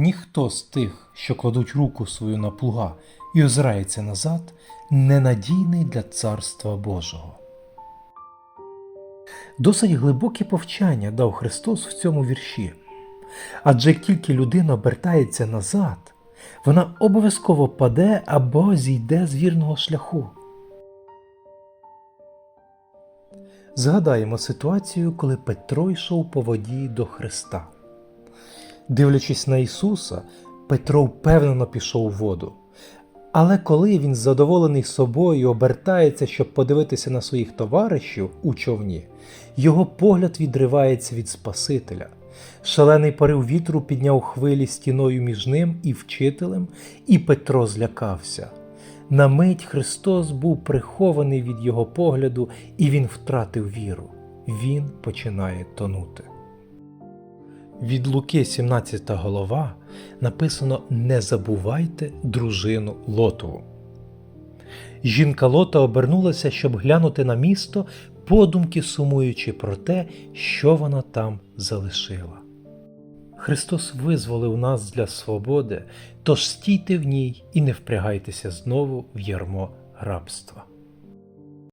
Ніхто з тих, що кладуть руку свою на плуга і озирається назад, ненадійний для Царства Божого. Досить глибоке повчання дав Христос в цьому вірші. Адже як тільки людина обертається назад, вона обов'язково паде або зійде з вірного шляху. Згадаємо ситуацію, коли Петро йшов по воді до Христа. Дивлячись на Ісуса, Петро впевнено пішов у воду. Але коли він, задоволений собою, обертається, щоб подивитися на своїх товаришів у човні, його погляд відривається від Спасителя. Шалений порив вітру підняв хвилі стіною між ним і вчителем, і Петро злякався. На мить Христос був прихований від його погляду, і він втратив віру. Він починає тонути. Від Луки 17 голова написано Не забувайте дружину Лотову. Жінка Лота обернулася, щоб глянути на місто, подумки сумуючи про те, що вона там залишила. Христос визволив нас для свободи, тож стійте в ній і не впрягайтеся знову в ярмо рабства.